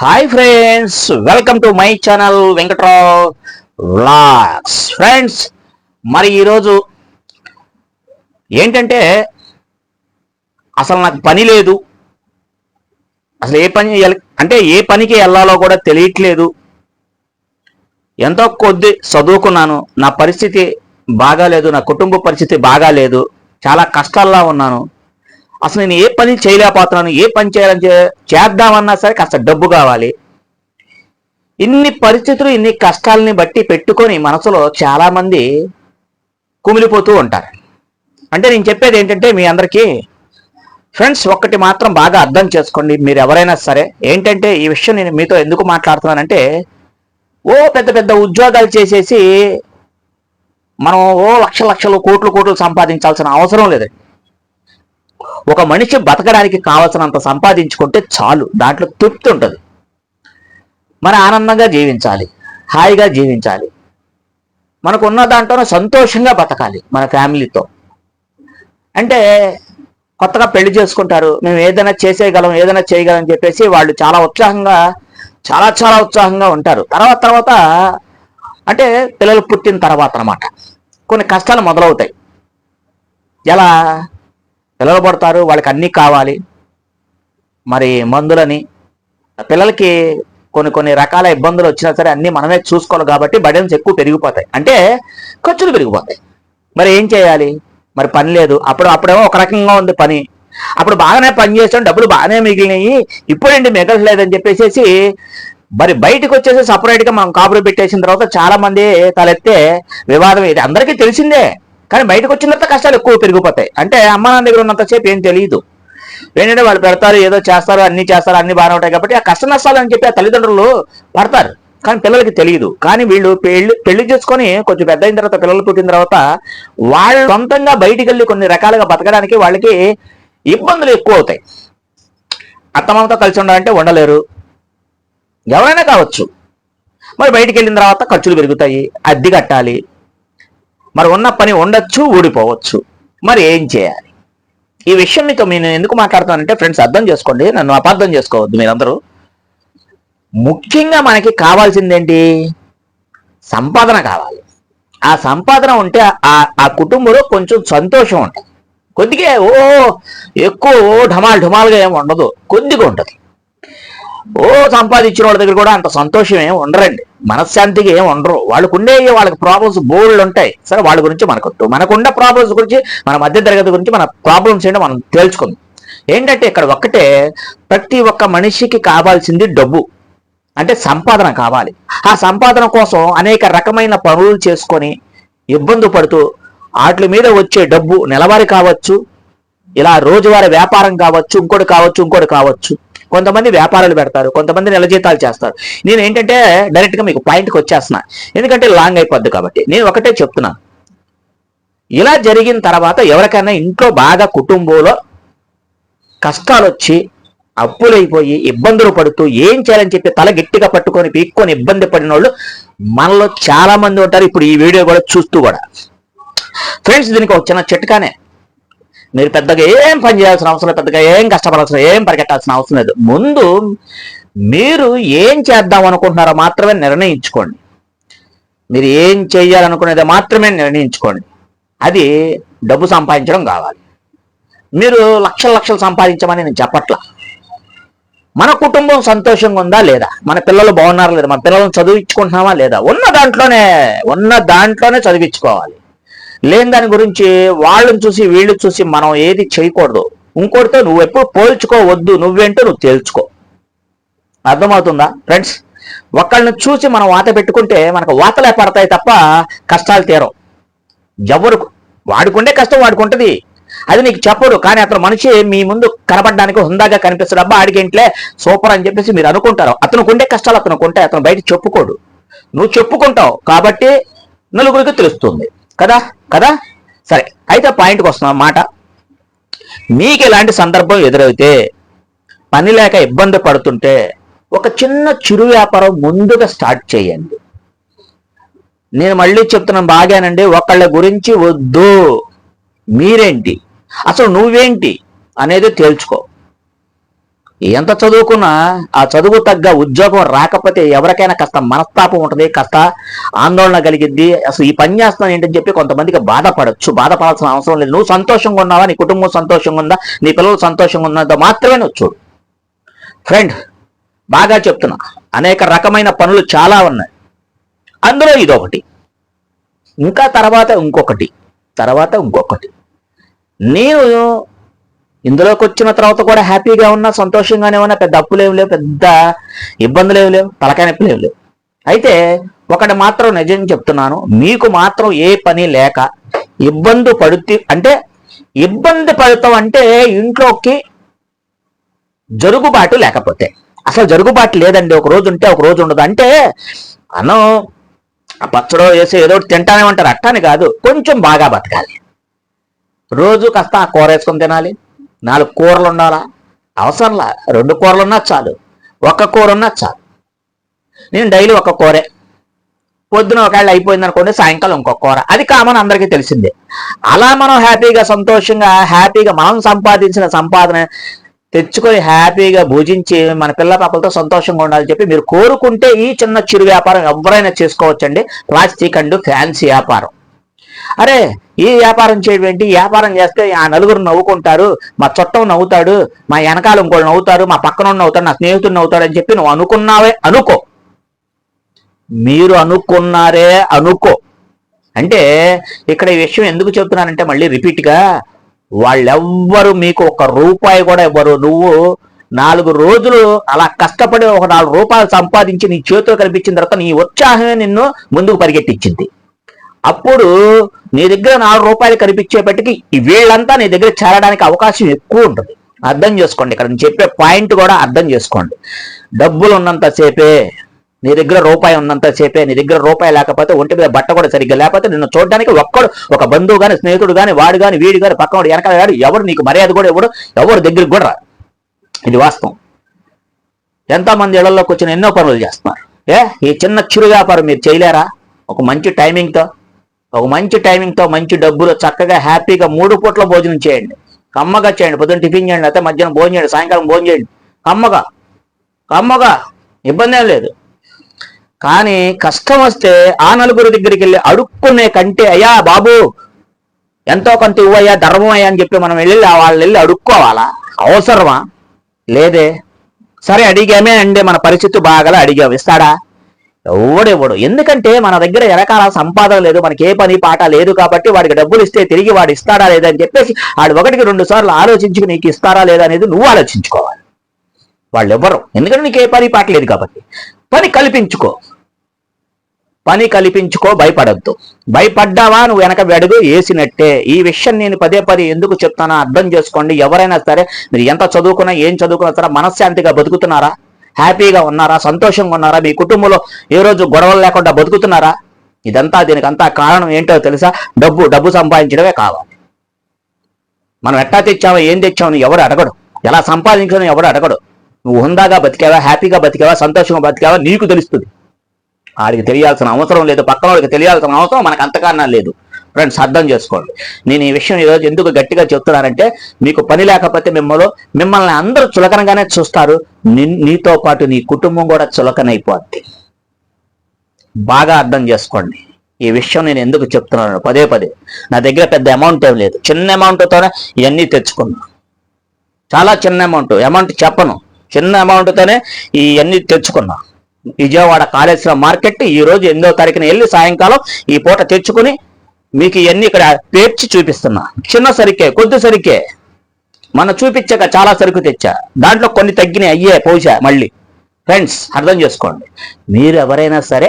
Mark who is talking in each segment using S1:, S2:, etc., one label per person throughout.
S1: Hi friends welcome to my channel Venkatrao vlogs friends మరి ఈరోజు ఏంటంటే అసలు నాకు పని లేదు. అసలు ఏ పని అంటే ఏ పనికి వెళ్ళాలో కూడా తెలియట్లేదు. ఎంతో కొద్ది చదువుకున్నాను. నా పరిస్థితి బాగాలేదు. నా కుటుంబ పరిస్థితి బాగాలేదు. చాలా కష్టాల్లో ఉన్నాను. అసలు నేను ఏ పని చేయలేకపోతున్నాను ఏ పని చేయాలని చే- చేద్దామన్నా సరే కాస్త డబ్బు కావాలి. ఇన్ని పరిస్థితులు ఇన్ని కష్టాలని బట్టి పెట్టుకొని మనసులో చాలామంది కుమిలిపోతూ ఉంటారు. అంటే నేను చెప్పేది ఏంటంటే మీ అందరికీ ఫ్రెండ్స్ ఒక్కటి మాత్రం బాగా అర్థం చేసుకోండి. మీరు ఎవరైనా సరే ఏంటంటే ఈ విషయం నేను మీతో ఎందుకు మాట్లాడుతున్నానంటే ఓ పెద్ద పెద్ద ఉద్యోగాలు చేసేసి మనం ఓ లక్ష లక్షలు కోట్లు కోట్లు సంపాదించాల్సిన అవసరం లేదండి ఒక మనిషి బతకడానికి కావలసినంత సంపాదించుకుంటే చాలు. దాంట్లో తృప్తి ఉంటుంది. మన ఆనందంగా జీవించాలి. హాయిగా జీవించాలి. మనకు ఉన్న దాంట్లోనే సంతోషంగా బతకాలి మన ఫ్యామిలీతో. అంటే కొత్తగా పెళ్ళి చేసుకుంటారు. మేము ఏదైనా చేసేయగలం ఏదైనా చేయగలం అని చెప్పేసి వాళ్ళు చాలా ఉత్సాహంగా చాలా చాలా ఉత్సాహంగా ఉంటారు. తర్వాత తర్వాత అంటే పిల్లలు పుట్టిన తర్వాత అన్నమాట. కొన్ని కష్టాలు మొదలవుతాయి. ఎలా? పిల్లలు పడతారు వాళ్ళకి అన్నీ కావాలి. మరి మందులని పిల్లలకి కొన్ని కొన్ని రకాల ఇబ్బందులు వచ్చినా సరే అన్నీ మనమే చూసుకోవాలి కాబట్టి బడెన్స్ ఎక్కువ పెరిగిపోతాయి. అంటే ఖర్చులు పెరిగిపోతాయి. మరి ఏం చేయాలి? మరి పని లేదు. అప్పుడు అప్పుడేమో ఒక రకంగా ఉంది పని. అప్పుడు బాగానే పని చేసాం డబ్బులు బాగానే మిగిలినాయి. ఇప్పుడేంటి మిగలట్లేదని చెప్పేసి మరి బయటకు వచ్చేసి సపరేట్గా మనం కాపురు పెట్టేసిన తర్వాత చాలామంది తలెత్తే వివాదం. ఇది అందరికీ తెలిసిందే. కానీ బయటకు వచ్చిన తర్వాత కష్టాలు ఎక్కువ పెరిగిపోతాయి. అంటే అమ్మ నాన్న దగ్గర ఉన్నంతసేపు ఏం తెలియదు ఏంటంటే వాళ్ళు పెడతారు ఏదో చేస్తారు అన్ని చేస్తారు అన్ని బాగానే ఉంటాయి కాబట్టి ఆ కష్ట నష్టాలు అని చెప్పి ఆ తల్లిదండ్రులు పడతారు. కానీ పిల్లలకి తెలియదు కానీ వీళ్ళు పెళ్ళి పెళ్ళి చేసుకొని కొంచెం పెద్ద అయిన తర్వాత పిల్లలు పుట్టిన తర్వాత వాళ్ళు సొంతంగా బయటికి వెళ్ళి కొన్ని రకాలుగా బతకడానికి వాళ్ళకి ఇబ్బందులు ఎక్కువ అవుతాయి. అత్తమామతో కలిసి ఉండాలంటే ఉండలేరు. ఎవరైనా కావచ్చు. మరి బయటికి వెళ్ళిన తర్వాత ఖర్చులు పెరుగుతాయి అద్దె కట్టాలి మరి ఉన్న పని ఉండొచ్చు ఊడిపోవచ్చు. మరి ఏం చేయాలి? ఈ విషయం మీతో నేను ఎందుకు మాట్లాడుతానంటే ఫ్రెండ్స్ అర్థం చేసుకోండి. నన్ను అపార్థం చేసుకోవద్దు మీరందరూ. ముఖ్యంగా మనకి కావాల్సిందేంటి? సంపాదన కావాలి. ఆ సంపాదన ఉంటే ఆ ఆ కుటుంబంలో కొంచెం సంతోషం ఉంటుంది. కొద్దిగా ఓ ఎక్కువ ఓ ఢమాల్ ఢమాల్గా ఏమి ఉండదు. కొద్దిగా ఉంటుంది. ఓ సంపాదించిన వాళ్ళ దగ్గర కూడా అంత సంతోషం ఏం ఉండరండి. మనశ్శాంతిగా ఏం ఉండరు. వాళ్ళకు ఉండే వాళ్ళకి ప్రాబ్లమ్స్ బోల్డ్ ఉంటాయి. సరే వాళ్ళ గురించి మనకు మనకున్న ప్రాబ్లమ్స్ గురించి మన మధ్య తరగతి గురించి మన ప్రాబ్లమ్స్ ఏంటో మనం తేల్చుకుందాం. ఏంటంటే ఇక్కడ ఒక్కటే ప్రతి ఒక్క మనిషికి కావాల్సింది డబ్బు. అంటే సంపాదన కావాలి. ఆ సంపాదన కోసం అనేక రకమైన పనులు చేసుకొని ఇబ్బంది పడుతూ వాటి మీద వచ్చే డబ్బు నెలవారీ కావచ్చు ఇలా రోజువారీ వ్యాపారం కావచ్చు ఇంకోటి కావచ్చు ఇంకోటి కావచ్చు. కొంతమంది వ్యాపారాలు పెడతారు కొంతమంది నెల జీతాలు చేస్తారు. నేను ఏంటంటే డైరెక్ట్గా మీకు పాయింట్కి వచ్చేస్తున్నా. ఎందుకంటే లాంగ్ అయిపోద్ది కాబట్టి. నేను ఒకటే చెప్తున్నాను ఇలా జరిగిన తర్వాత ఎవరికైనా ఇంట్లో బాగా కుటుంబంలో కష్టాలు వచ్చి అప్పులైపోయి ఇబ్బందులు పడుతూ ఏం చేయాలని చెప్పి తల గట్టిగా పట్టుకొని పీక్కొని ఇబ్బంది పడిన వాళ్ళు మనలో చాలా మంది ఉంటారు. ఇప్పుడు ఈ వీడియో కూడా చూస్తూ కూడా. ఫ్రెండ్స్ దీనికి ఒక చిన్న చిట్కానే. మీరు పెద్దగా ఏం పని చేయాల్సిన అవసరం లేదు పెద్దగా ఏం కష్టపడాల్సిన ఏం పరిగెట్టాల్సిన అవసరం లేదు. ముందు మీరు ఏం చేద్దాం అనుకుంటున్నారో మాత్రమే నిర్ణయించుకోండి. మీరు ఏం చేయాలనుకునేది మాత్రమే నిర్ణయించుకోండి. అది డబ్బు సంపాదించడం కావాలి. మీరు లక్షల లక్షలు సంపాదించమని నేను చెప్పట్లా. మన కుటుంబం సంతోషంగా ఉందా లేదా? మన పిల్లలు బాగున్నారా లేదా? మన పిల్లలను చదివించుకుంటున్నామా లేదా? ఉన్న దాంట్లోనే ఉన్న దాంట్లోనే చదివించుకోవాలి. లేని దాని గురించి వాళ్ళని చూసి వీళ్ళు చూసి మనం ఏది చేయకూడదు. ఇంకోటితో నువ్వు ఎప్పుడు పోల్చుకోవద్దు నువ్వేంటో నువ్వు తేల్చుకో. అర్థమవుతుందా? ఫ్రెండ్స్ ఒకళ్ళని చూసి మనం వాత పెట్టుకుంటే మనకు వాతలే పడతాయి తప్ప కష్టాలు తీరం ఎవరు వాడుకుంటే కష్టం వాడుకుంటది. అది నీకు చెప్పడు కానీ అతను మనిషి మీ ముందు కనపడడానికి హుందాగా కనిపిస్తాడు. అబ్బా ఆడిగింట్లే సూపర్ అని చెప్పేసి మీరు అనుకుంటారు. అతనుకుండే కష్టాలు అతను ఉంటాయి అతను బయట చెప్పుకోడు. నువ్వు చెప్పుకుంటావు కాబట్టి నలుగురికి తెలుస్తుంది. కదా? కదా? సరే అయితే పాయింట్కి వస్తున్నాం మాట. మీకు ఇలాంటి సందర్భం ఎదురైతే పని లేక ఇబ్బంది పడుతుంటే ఒక చిన్న చిరు వ్యాపారం ముందుగా స్టార్ట్ చేయండి. నేను మళ్ళీ చెప్తున్నాను బాగానండి ఒకళ్ళ గురించి వద్దు. మీరేంటి? అసలు నువ్వేంటి? అనేది తేల్చుకో. ఎంత చదువుకున్నా ఆ చదువు తగ్గ ఉద్యోగం రాకపోతే ఎవరికైనా కాస్త మనస్తాపం ఉంటుంది కాస్త ఆందోళన కలిగిద్ది అసలు ఈ పని చేస్తాను ఏంటని చెప్పి కొంతమందికి బాధపడచ్చు. బాధపడాల్సిన అవసరం లేదు. నువ్వు సంతోషంగా ఉన్నావా? నీ కుటుంబం సంతోషంగా ఉందా? నీ పిల్లలు సంతోషంగా ఉన్నదో మాత్రమే నువ్వు చూడు. ఫ్రెండ్ బాగా చెప్తున్నా. అనేక రకమైన పనులు చాలా ఉన్నాయి. అందులో ఇదొకటి. ఇంకా తర్వాత ఇంకొకటి. తర్వాత ఇంకొకటి. నేను ఇందులోకి వచ్చిన తర్వాత కూడా హ్యాపీగా ఉన్నా సంతోషంగానే ఉన్నా పెద్ద అప్పులు ఏం లేవు పెద్ద ఇబ్బందులు ఏం లేవు తలకాయ నొప్పులు ఏం లేవు. అయితే ఒకటి మాత్రం నిజం చెప్తున్నాను మీకు మాత్రం ఏ పని లేక ఇబ్బంది పడుతూ అంటే ఇబ్బంది పడతాం అంటే ఇంట్లోకి జరుగుబాటు లేకపోతే. అసలు జరుగుబాటు లేదండి ఒక రోజు ఉంటే ఒక రోజు ఉండదు. అంటే అన్నం ఆ పచ్చడో వేసి ఏదో ఒకటి తింటానే ఉంటారు అట్టని కాదు కొంచెం బాగా బతకాలి. రోజు కాస్త ఆ కూర వేసుకొని తినాలి నాలుగు కూరలు ఉండాలా? అవసరంలా. రెండు కూరలు ఉన్నా చాలు. ఒక్క కూర ఉన్నా చాలు. నేను డైలీ ఒక కూరే. పొద్దున ఒకవేళ అయిపోయింది అనుకోండి సాయంకాలం ఇంకొక కూర. అది కామన్ అందరికీ తెలిసిందే. అలా మనం హ్యాపీగా సంతోషంగా హ్యాపీగా మనం సంపాదించిన సంపాదన తెచ్చుకొని హ్యాపీగా భుజించి మన పిల్ల పాపలతో సంతోషంగా ఉండాలని చెప్పి మీరు కోరుకుంటే ఈ చిన్న చిరు వ్యాపారం ఎవరైనా చేసుకోవచ్చండి. ప్లాస్టిక్ అండ్ ఫ్యాన్సీ వ్యాపారం. అరే ఈ వ్యాపారం చేయడం ఏంటి? వ్యాపారం చేస్తే ఆ నలుగురు నవ్వుకుంటారు మా చుట్టం నవ్వుతాడు మా వెనకాల ఇంకోళ్ళు నవ్వుతారు మా పక్కన నవ్వుతాడు నా స్నేహితుడు నవ్వుతాడు అని చెప్పి నువ్వు అనుకున్నావే అనుకో. మీరు అనుకున్నారే అనుకో. అంటే ఇక్కడ ఈ విషయం ఎందుకు చెప్తున్నానంటే మళ్ళీ రిపీట్గా వాళ్ళెవ్వరు మీకు ఒక రూపాయి కూడా ఇవ్వరు. నువ్వు నాలుగు రోజులు అలా కష్టపడి ఒక నాలుగు రూపాయలు సంపాదించి నీ చేతులు కనిపించిన తర్వాత నీ ఉత్సాహమే నిన్ను ముందుకు పరిగెట్టించింది అప్పుడు నీ దగ్గర నాలుగు రూపాయలు కనిపించేపటికి వీళ్ళంతా నీ దగ్గర చేరడానికి అవకాశం ఎక్కువ ఉంటుంది. అర్థం చేసుకోండి. ఇక్కడ నేను చెప్పే పాయింట్ కూడా అర్థం చేసుకోండి. డబ్బులు ఉన్నంతసేపే నీ దగ్గర రూపాయి ఉన్నంత సేపే నీ దగ్గర రూపాయి లేకపోతే ఒంటి మీద బట్ట కూడా సరిగ్గా లేకపోతే నిన్ను చూడడానికి ఒక్కడు ఒక బంధువు కానీ స్నేహితుడు కానీ వాడు కానీ వీడు కానీ పక్కన వాడు వెనకాల వాడు ఎవరు నీకు మర్యాద కూడా ఎవడు ఎవరు దగ్గరికి కూడా రాదు ఇది వాస్తవం. ఎంతమంది ఇళ్ళలోకి వచ్చిన ఎన్నో పనులు చేస్తున్నారు. ఏ ఈ చిన్న చిరు వ్యాపారం మీరు చేయలేరా? ఒక మంచి టైమింగ్తో ఒక మంచి టైమింగ్తో మంచి డబ్బులు చక్కగా హ్యాపీగా మూడు పూట్ల భోజనం చేయండి. కమ్మగా చేయండి. పొద్దున్న టిఫిన్ చేయండి అయితే మధ్యాహ్నం భోజనం చేయండి సాయంకాలం భోజనం చేయండి. కమ్మగా కమ్మగా. ఇబ్బంది ఏం లేదు. కానీ కష్టం వస్తే ఆ నలుగురు దగ్గరికి వెళ్ళి అడుక్కునే కంటే అయ్యా బాబు ఎంతో కొంత ఇవ్వయ్యా ధర్మం అయ్యా అని చెప్పి మనం వెళ్ళి వాళ్ళు వెళ్ళి అడుక్కోవాలా? అవసరమా? లేదే. సరే అడిగామే అండి మన పరిస్థితి బాగా అడిగాం. ఇస్తాడా? ఎవడెవడు? ఎందుకంటే మన దగ్గర ఎరకాల సంపాదన లేదు మనకి ఏ పని పాట లేదు కాబట్టి వాడికి డబ్బులు ఇస్తే తిరిగి వాడు ఇస్తాడా లేదా అని చెప్పేసి వాడు ఒకటికి రెండు సార్లు ఆలోచించుకు నీకు ఇస్తారా లేదా అనేది నువ్వు ఆలోచించుకోవాలి. వాళ్ళు ఎవరు ఎందుకంటే నీకు ఏ పని పాట లేదు కాబట్టి. పని కల్పించుకో. పని కల్పించుకో భయపడద్దు. భయపడ్డావా? నువ్వు వెనక వెడుగు వేసినట్టే. ఈ విషయం నేను పదే పదే ఎందుకు చెప్తానో అర్థం చేసుకోండి. ఎవరైనా సరే మీరు ఎంత చదువుకున్నా ఏం చదువుకున్నా సరే మనశ్శాంతిగా బతుకుతున్నారా? హ్యాపీగా ఉన్నారా? సంతోషంగా ఉన్నారా? మీ కుటుంబంలో ఏ రోజు గొడవలు లేకుండా బతుకుతున్నారా? ఇదంతా దీనికంతా కారణం ఏంటో తెలుసా? డబ్బు డబ్బు సంపాదించడమే కావాలి. మనం ఎట్టా తెచ్చావో ఏం తెచ్చావు ఎవరు అడగడు. ఎలా సంపాదించావు ఎవరు అడగడు. నువ్వు హుందాగా బతికావా హ్యాపీగా బతికావా సంతోషంగా బతికావా? నీకు తెలుస్తుంది. ఆడికి తెలియాల్సిన అవసరం లేదు పక్కన వాడికి తెలియాల్సిన అవసరం మనకు అంతకన్నా లేదు. ఫ్రెండ్స్ అర్థం చేసుకోండి. నేను ఈ విషయం ఈరోజు ఎందుకు గట్టిగా చెప్తున్నానంటే మీకు పని లేకపోతే మిమ్మల్ని మిమ్మల్ని అందరూ చులకనగానే చూస్తారు. నీతో పాటు నీ కుటుంబం కూడా చులకనైపోద్ది. బాగా అర్థం చేసుకోండి. ఈ విషయం నేను ఎందుకు చెప్తున్నాను పదే పదే. నా దగ్గర పెద్ద అమౌంట్ ఏం లేదు. చిన్న అమౌంట్తోనే ఇవన్నీ తెచ్చుకున్నాను చాలా చిన్న అమౌంట్ అమౌంట్ చెప్పను. చిన్న అమౌంట్తోనే ఇవన్నీ తెచ్చుకున్నా. విజయవాడ కాళేశ్వరం మార్కెట్ ఈ రోజు ఎనిమిదో తారీఖున వెళ్ళి సాయంకాలం ఈ పూట తెచ్చుకుని మీకు ఇవన్నీ ఇక్కడ పేర్చి చూపిస్తున్నా. చిన్న సరికే కొద్ది సరికే. మన చూపించాక చాలా సరుకు తెచ్చా. దాంట్లో కొన్ని తగ్గినాయి అయ్యే పోసా మళ్ళీ. ఫ్రెండ్స్ అర్థం చేసుకోండి. మీరు ఎవరైనా సరే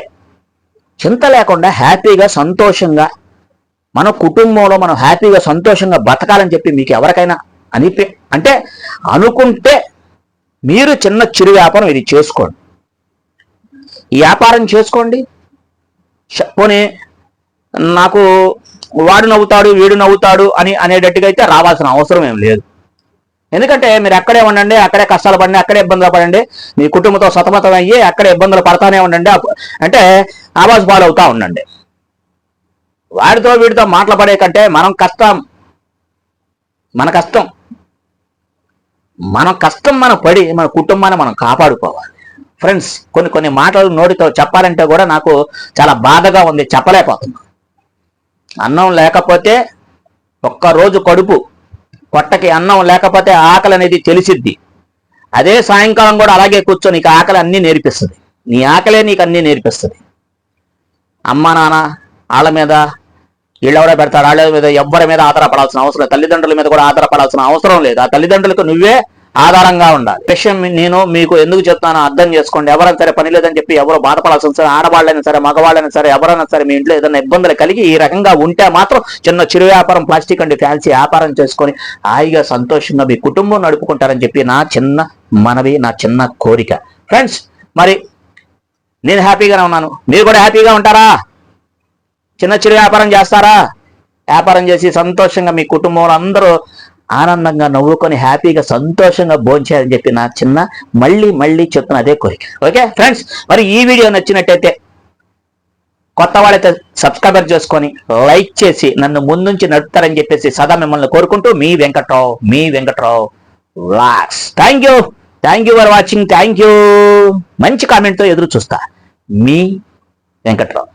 S1: చింత లేకుండా హ్యాపీగా సంతోషంగా మన కుటుంబంలో మనం హ్యాపీగా సంతోషంగా బతకాలని చెప్పి మీకు ఎవరికైనా అనిపి అంటే అనుకుంటే మీరు చిన్న చిరు వ్యాపారం ఇది చేసుకోండి. ఈ వ్యాపారం చేసుకోండి. పోనీ నాకు వాడు నవ్వుతాడు వీడు నవ్వుతాడు అని అనేటట్టుగా అయితే రావాల్సిన అవసరం ఏం లేదు. ఎందుకంటే మీరు అక్కడే ఉండండి అక్కడే కష్టాలు పడండి అక్కడే ఇబ్బందులు పడండి మీ కుటుంబంతో సతమతం అయ్యి అక్కడే ఇబ్బందులు పడతానే ఉండండి అంటే ఆవాజ్ పాలవుతా ఉండండి. వాడితో వీడితో మాటలు పడే కంటే మనం కష్టం మన కష్టం మనం కష్టం మనం పడి మన కుటుంబాన్ని మనం కాపాడుకోవాలి. ఫ్రెండ్స్ కొన్ని కొన్ని మాటలు నోటితో చెప్పాలంటే కూడా నాకు చాలా బాధగా ఉంది చెప్పలేకపోతున్నాను. అన్నం లేకపోతే ఒక్క రోజు కడుపు. పొట్టకి అన్నం లేకపోతే ఆకలి అనేది తెలిసిద్ది. అదే సాయంకాలం కూడా అలాగే కూర్చొని నీకు ఆకలి అన్నీ నేర్పిస్తుంది. నీ ఆకలే నీకు అన్నీ నేర్పిస్తుంది. అమ్మ నాన్న వాళ్ళ మీద వీళ్ళెవరో పెడతారు? వాళ్ళ మీద ఎవ్వరి మీద ఆధారపడాల్సిన అవసరం లేదు. తల్లిదండ్రుల మీద కూడా ఆధారపడాల్సిన అవసరం లేదు. ఆ తల్లిదండ్రులకు నువ్వే ఆధారంగా ఉండాలి. విషయం నేను మీకు ఎందుకు చెప్తానో అర్థం చేసుకోండి. ఎవరైనా సరే పని లేదని చెప్పి ఎవరో బాధపడాల్సిన సరే ఆడవాళ్ళైనా సరే మగవాళ్ళైనా సరే ఎవరైనా సరే మీ ఇంట్లో ఏదైనా ఇబ్బందులు కలిగి ఈ రకంగా ఉంటే మాత్రం చిన్న చిరు వ్యాపారం ప్లాస్టిక్ అండ్ ఫ్యాన్సీ వ్యాపారం చేసుకొని హాయిగా సంతోషంగా మీ కుటుంబం నడుపుకుంటారని చెప్పి నా చిన్న మనవి నా చిన్న కోరిక. ఫ్రెండ్స్ మరి నేను హ్యాపీగానే ఉన్నాను. మీరు కూడా హ్యాపీగా ఉంటారా? చిన్న చిరు వ్యాపారం చేస్తారా? వ్యాపారం చేసి సంతోషంగా మీ కుటుంబంలో అందరూ ఆనందంగా నవ్వుకొని హ్యాపీగా సంతోషంగా భోంచేయాలని చెప్పి నా చిన్న మళ్ళీ మళ్ళీ చెప్తున్న అదే కోరిక. ఓకే ఫ్రెండ్స్ మరి ఈ వీడియో నచ్చినట్టయితే కొత్త వాళ్ళైతే సబ్స్క్రైబర్ చేసుకొని లైక్ చేసి నన్ను ముందుంచి నడుపుతారని చెప్పేసి సదా మిమ్మల్ని కోరుకుంటూ మీ వెంకట్రావు మీ Venkatrao vlogs thank you thank you for watching thank you మంచి కామెంట్తో ఎదురు చూస్తా. మీ వెంకట్రావు.